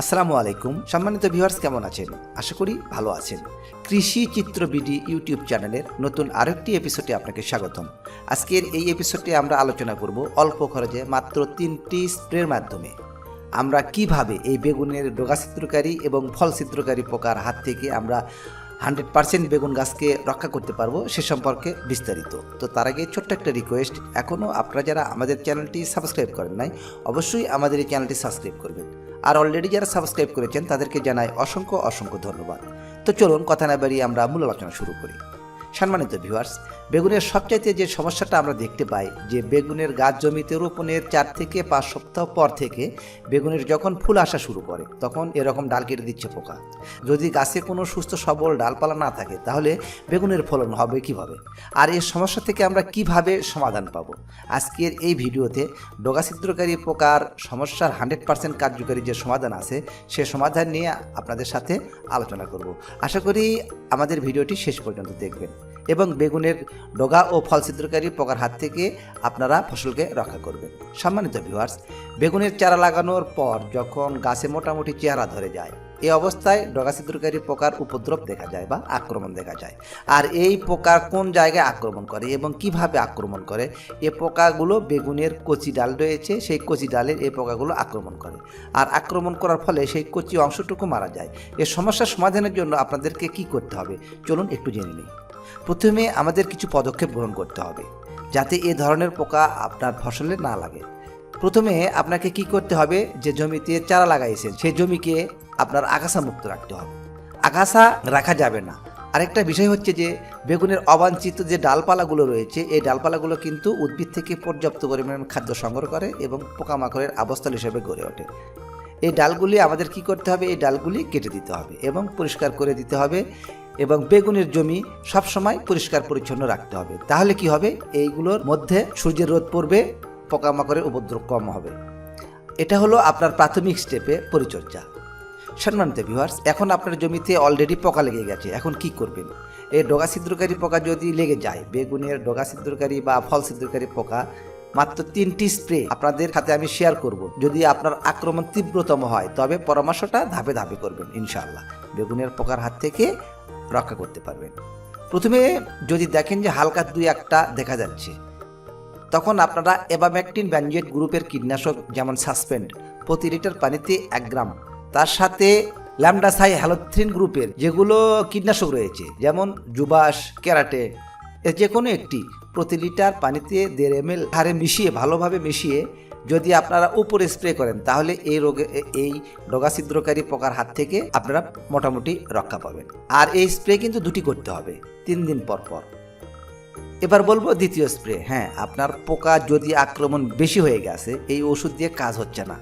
আসসালামু আলাইকুম। সম্মানিত ভিউয়ার্স, কেমন আছেন? আশা করি ভালো আছেন। কৃষি চিত্র বিডি ইউটিউব চ্যানেলের নতুন আরেকটি এপিসোডে আপনাকে স্বাগতম। আজকের এই এপিসোডে আমরা আলোচনা করব অল্প খরচে মাত্র তিনটি স্প্রের মাধ্যমে। আমরা কীভাবে এই বেগুনের ডোগা ছিদ্রকারী এবং ফল ছিদ্রকারী পোকার হাত থেকে আমরা হান্ড্রেড পার্সেন্ট বেগুন গাছকে রক্ষা করতে পারব সে সম্পর্কে বিস্তারিত। তো তার আগে ছোট্ট একটা রিকোয়েস্ট এখনও আপনারা যারা আমাদের চ্যানেলটি সাবস্ক্রাইব করেন নাই, অবশ্যই আমাদের এই চ্যানেলটি সাবস্ক্রাইব করবেন। আর অলরেডি যারা সাবস্ক্রাইব করেছেন তাদেরকে জানাই অসংখ্য অসংখ্য ধন্যবাদ। তো চলুন কথা না বেরিয়ে আমরা মূল আলোচনা শুরু করি। সম্মানিত ভিউয়ার্স বেগুনের সবচাইতে যে সমস্যাটা আমরা দেখতে পাই, যে বেগুনের গাছ জমিতে রোপণের চার থেকে পাঁচ সপ্তাহ পর থেকে বেগুনের যখন ফুল আসা শুরু করে, তখন এরকম ডাল কেটে দিচ্ছে পোকা। যদি গাছে কোনো সুস্থ সবল ডালপালা না থাকে, তাহলে বেগুনের ফলন হবে কীভাবে? আর এই সমস্যা থেকে আমরা কীভাবে সমাধান পাবো? আজকের এই ভিডিওতে ডোগা ছিদ্রকারী পোকার সমস্যার হান্ড্রেড পার্সেন্ট কার্যকারী যে সমাধান আছে, সে সমাধান নিয়ে আপনাদের সাথে আলোচনা করব। আশা করি আমাদের ভিডিওটি শেষ পর্যন্ত দেখবেন। এবং বেগুনের ডগা ও ফল ছিদ্রকারী পোকার হাত থেকে আপনারা ফসলকে রক্ষা করবেন। সম্মানিত ভিউয়ার্স বেগুনের চারা লাগানোর পর যখন গাছে মোটামুটি চেহারা ধরে যায়, এই অবস্থায় ডগা ছিদ্রকারী পোকার উপদ্রব দেখা যায় বা আক্রমণ দেখা যায়। আর এই পোকা কোন জায়গায় আক্রমণ করে এবং কীভাবে আক্রমণ করে? এই পোকাগুলো বেগুনের কচি ডাল রয়েছে, সেই কচি ডালের এই পোকাগুলো আক্রমণ করে। আর আক্রমণ করার ফলে সেই কচি অংশটুকু মারা যায়। এর সমস্যার সমাধানের জন্য আপনাদেরকে কি করতে হবে? চলুন একটু জেনে নিই। প্রথমে আমাদের কিছু পদক্ষেপ গ্রহণ করতে হবে, যাতে এ ধরনের পোকা আপনার ফসলে না লাগে। প্রথমে আপনাকে কি করতে হবে, যে জমিতে চারা লাগাইছেন, সেই জমিকে আপনার আগাছা মুক্ত রাখতে হবে। আগাছা রাখা যাবে না। আরেকটা বিষয় হচ্ছে যে, বেগুনের অবাঞ্ছিত যে ডালপালাগুলো রয়েছে, এই ডালপালাগুলো কিন্তু উদ্ভিদ থেকে পর্যাপ্ত পরিমাণ খাদ্য সংগ্রহ করে এবং পোকামাকড়ের আবস্থল হিসেবে গড়ে ওঠে। এই ডালগুলি আমাদের কি করতে হবে, এই ডালগুলি কেটে দিতে হবে এবং পরিষ্কার করে দিতে হবে। এবং বেগুনের জমি সবসময় পরিষ্কার পরিচ্ছন্ন রাখতে হবে। তাহলে কি হবে? এইগুলোর মধ্যে সূর্যের রোদ পড়বে, পোকামাকড়ের উপদ্রব কম হবে। এটা হলো আপনার প্রাথমিক স্টেপে পরিচর্যা। সম্মানিত ভিউয়ার্স এখন আপনার জমিতে অলরেডি পোকা লেগে গেছে, এখন কি করবেন? এই ডগা ছিদ্রকারী পোকা যদি লেগে যায়, বেগুনের ডগা ছিদ্রকারী বা ফল ছিদ্রকারী পোকা, মাত্র তিনটি স্প্রে আপনাদের সাথে আমি শেয়ার করব। যদি আপনার আক্রমণ তীব্রতম হয়, তবে পরামর্শটা ধাপে ধাপে করবেন, ইনশাআল্লাহ। বেগুনের পোকার হাত থেকে রক্ষা করতে পারবেন। প্রথমে যদি দেখেন যে হালকা দুই একটা দেখা যাচ্ছে, তখন আপনারা এবাম্যাকটিন ব্যানজেট গ্রুপের কীটনাশক যেমন সাসপেন্ড প্রতি লিটার পানিতে এক গ্রাম, তার সাথে ল্যামডাসাই হ্যালোথ্রিন গ্রুপের যেগুলো কীটনাশক রয়েছে, যেমন জুবাস, ক্যারাটে যে কোনো একটি প্রতি লিটার পানিতে দেড় এম এল হারে মিশিয়ে ভালোভাবে মিশিয়ে যদি আপনারা উপরে স্প্রে করেন, তাহলে এই রোগে, এই ডগা ছিদ্রকারী পোকার হাত থেকে আপনারা মোটামুটি রক্ষা পাবেন। আর এই স্প্রে কিন্তু দুটি করতে হবে, তিন দিন পর পর। এবার বলব দ্বিতীয় স্প্রে হ্যাঁ আপনার পোকা যদি আক্রমণ বেশি হয়ে গেছে, এই ওষুধ দিয়ে কাজ হচ্ছে না।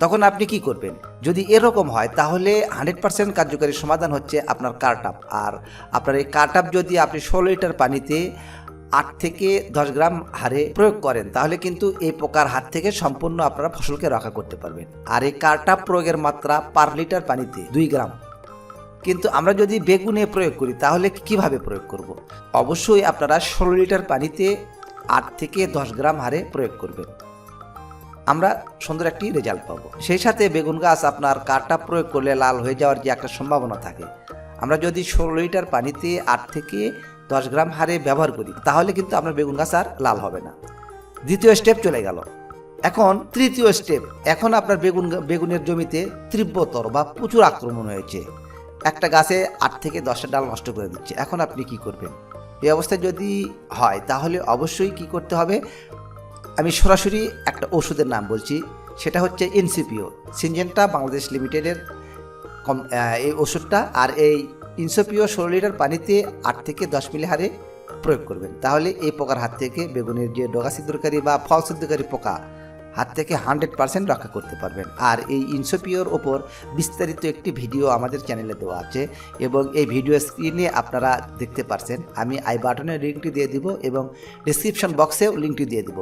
তখন আপনি কি করবেন? যদি এরকম হয়, তাহলে হান্ড্রেড পার্সেন্ট কার্যকারী সমাধান হচ্ছে আপনার কার্টাপ আর আপনার এই কার্টাপ যদি আপনি ষোলো লিটার পানিতে আট থেকে দশ গ্রাম হারে প্রয়োগ করেন, তাহলে কিন্তু এই পোকার হাত থেকে সম্পূর্ণ আপনারা ফসলকে রক্ষা করতে পারবেন। আর এই কার্টা প্রয়োগের মাত্রা পার লিটার পানিতে দুই গ্রাম। কিন্তু আমরা যদি বেগুনে প্রয়োগ করি, তাহলে কীভাবে প্রয়োগ করব। অবশ্যই আপনারা ষোলো লিটার পানিতে আট থেকে দশ গ্রাম হারে প্রয়োগ করবেন। আমরা সুন্দর একটি রেজাল্ট পাবো। সেই সাথে বেগুন গাছ আপনার কাঠটা প্রয়োগ করলে লাল হয়ে যাওয়ার যে একটা সম্ভাবনা থাকে। আমরা যদি ষোলো লিটার পানিতে আট থেকে দশ গ্রাম হারে ব্যবহার করি, তাহলে কিন্তু আপনার বেগুন গাছ আর লাল হবে না। দ্বিতীয় স্টেপ চলে গেল। এখন তৃতীয় স্টেপ এখন আপনার বেগুন বেগুনের জমিতে তীব্রতর বা প্রচুর আক্রমণ হয়েছে। একটা গাছে আট থেকে দশটা ডাল নষ্ট করে দিচ্ছে, এখন আপনি কি করবেন? এই অবস্থায় যদি হয়, তাহলে অবশ্যই কি করতে হবে? আমি সরাসরি একটা ওষুধের নাম বলছি, সেটা হচ্ছে এনসিপিও সিনজেন্টা বাংলাদেশ লিমিটেডের কম এই ওষুধটা আর এই ইনসোপিও ষোলো লিটার পানিতে আট থেকে দশ মিলি হারে প্রয়োগ করবেন। তাহলে এই পোকার হাত থেকে বেগুনের যে ডগা সিদ্ধকারী বা ফল সিদ্ধকারী পোকা, হাত থেকে হান্ড্রেড পার্সেন্ট রক্ষা করতে পারবেন। আর এই ইনসোপিওর ওপর বিস্তারিত একটি ভিডিও আমাদের চ্যানেলে দেওয়া আছে এবং এই ভিডিও স্ক্রিনে আপনারা দেখতে পারছেন। আমি আই বাটনের লিঙ্কটি দিয়ে দিব এবং ডিসক্রিপশন বক্সেও লিঙ্কটি দিয়ে দিব।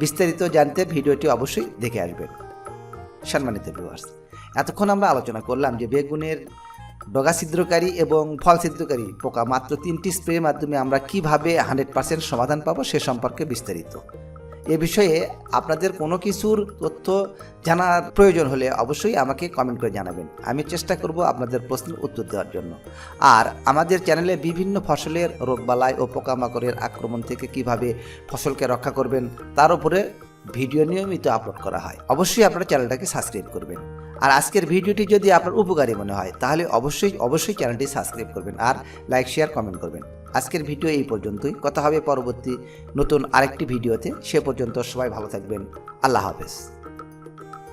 বিস্তারিত জানতে ভিডিওটি অবশ্যই দেখে আসবেন। সম্মানিত ভিউয়ার্স এতক্ষণ আমরা আলোচনা করলাম যে বেগুনের ডগা ছিদ্রকারী এবং ফল ছিদ্রকারী পোকা মাত্র তিনটি স্প্রে মাধ্যমে আমরা কীভাবে হান্ড্রেড পার্সেন্ট সমাধান পাবো সে সম্পর্কে বিস্তারিত। এ বিষয়ে আপনাদের কোনো কিছুর তথ্য জানার প্রয়োজন হলে অবশ্যই আমাকে কমেন্ট করে জানাবেন। আমি চেষ্টা করব আপনাদের প্রশ্নের উত্তর দেওয়ার জন্য। আর আমাদের চ্যানেলে বিভিন্ন ফসলের রোগবালাই ও পোকামাকড়ের আক্রমণ থেকে কীভাবে ফসলকে রক্ষা করবেন, তার উপরে ভিডিও নিয়মিত আপলোড করা হয়। অবশ্যই আপনারা চ্যানেলটাকে সাবস্ক্রাইব করবেন। আর আজকের ভিডিওটি যদি আপনার উপকারী মনে হয়, তাহলে অবশ্যই অবশ্যই চ্যানেলটি সাবস্ক্রাইব করবেন আর লাইক, শেয়ার, কমেন্ট করবেন। আজকের ভিডিও এই পর্যন্তই। কথা হবে পরবর্তী নতুন আরেকটি ভিডিওতে। সে পর্যন্ত সবাই ভালো থাকবেন। আল্লাহ হাফেজ।